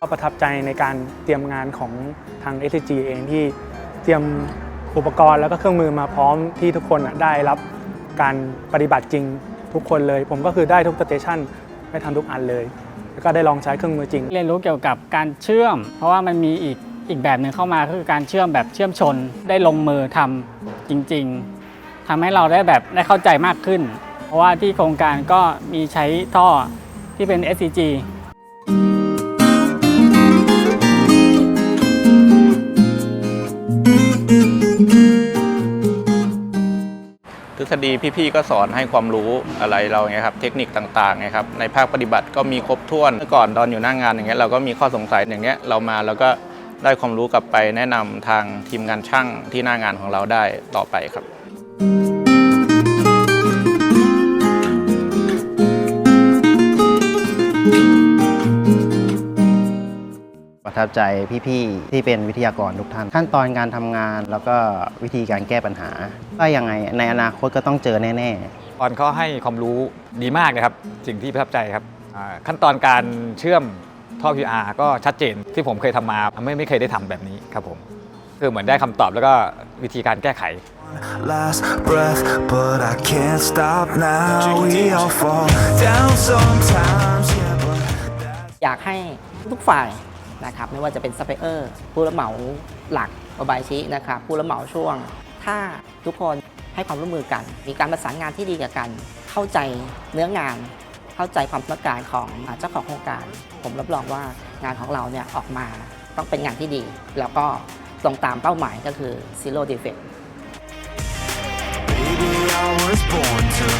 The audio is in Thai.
ก็ประทับใจในการเตรียมงานของทาง s g เองที่เตรียมอุปกรณ์แล้วก็เครื่องมือมาพร้อมที่ทุกคนได้รับการปฏิบัติจริงทุกคนเลย ผมก็คือได้ทุกสเตชันได้ทำทุกอันเลย แล้วก็ได้ลองใช้เครื่องมือจริง เรียนรู้เกี่ยวกับการเชื่อม เพราะว่ามันมีอีกอีกแบบหนึ่งเข้ามาคือการเชื่อมแบบเชื่อมชน ได้ลงมือทำจริง ๆ ทำให้เราได้แบบได้เข้าใจมากขึ้น ราะว่าที่โครงการก็มีใช้ท่อที่เป็น SCG ทฤษฎีพี่ๆก็สอนให้ความรู้อะไรเราไงครับเทคนิคต่างๆไงครับในภาคปฏิบัติก็มีครบถ้วนเมื่อก่อนตอนอยู่หน้างานอย่างเงี้ยเราก็มีข้อสงสัยอย่างเงี้ยเรามาแล้วก็ได้ความรู้กลับไปแนะนำทางทีมงานช่างที่หน้างานของเราได้ต่อไปครับ ประทับใจพี่ๆที่เป็นวิทยากรทุกท่าน ขั้นตอนการทำงานแล้วก็วิธีการแก้ปัญหาว่ายังไงในอนาคตก็ต้องเจอแน่ๆตอนเขาให้ความรู้ดีมากนะครับ สิ่งที่ประทับใจครับอ่าขั้นตอนการเชื่อมท่อ QR ก็ชัดเจนที่ผมเคยทำมาไม่ไม่เคยได้ทำแบบนี้ครับผมคือเหมือนได้คำตอบแล้วก็วิธีการแก้ไข last breath, but I can't stop now. We all fall down sometimes, yeah, but อยากให้ทุกฝ่าย นะครับไม่ว่าจะเป็นซัพพลายเออร์ผู้รับเหมาหลักอบายชินะครับผู้รับเหมาช่วง ถ้าทุกคนให้ความร่วมมือกัน มีการประสานงานที่ดีกับกัน เข้าใจเนื้องาน เข้าใจความต้องการของเจ้าของโครงการ ผมรับรองว่างานของเราเนี่ยออกมาต้องเป็นงานที่ดี แล้วก็ตรงตามเป้าหมายก็คือ zero defect Maybe I was born to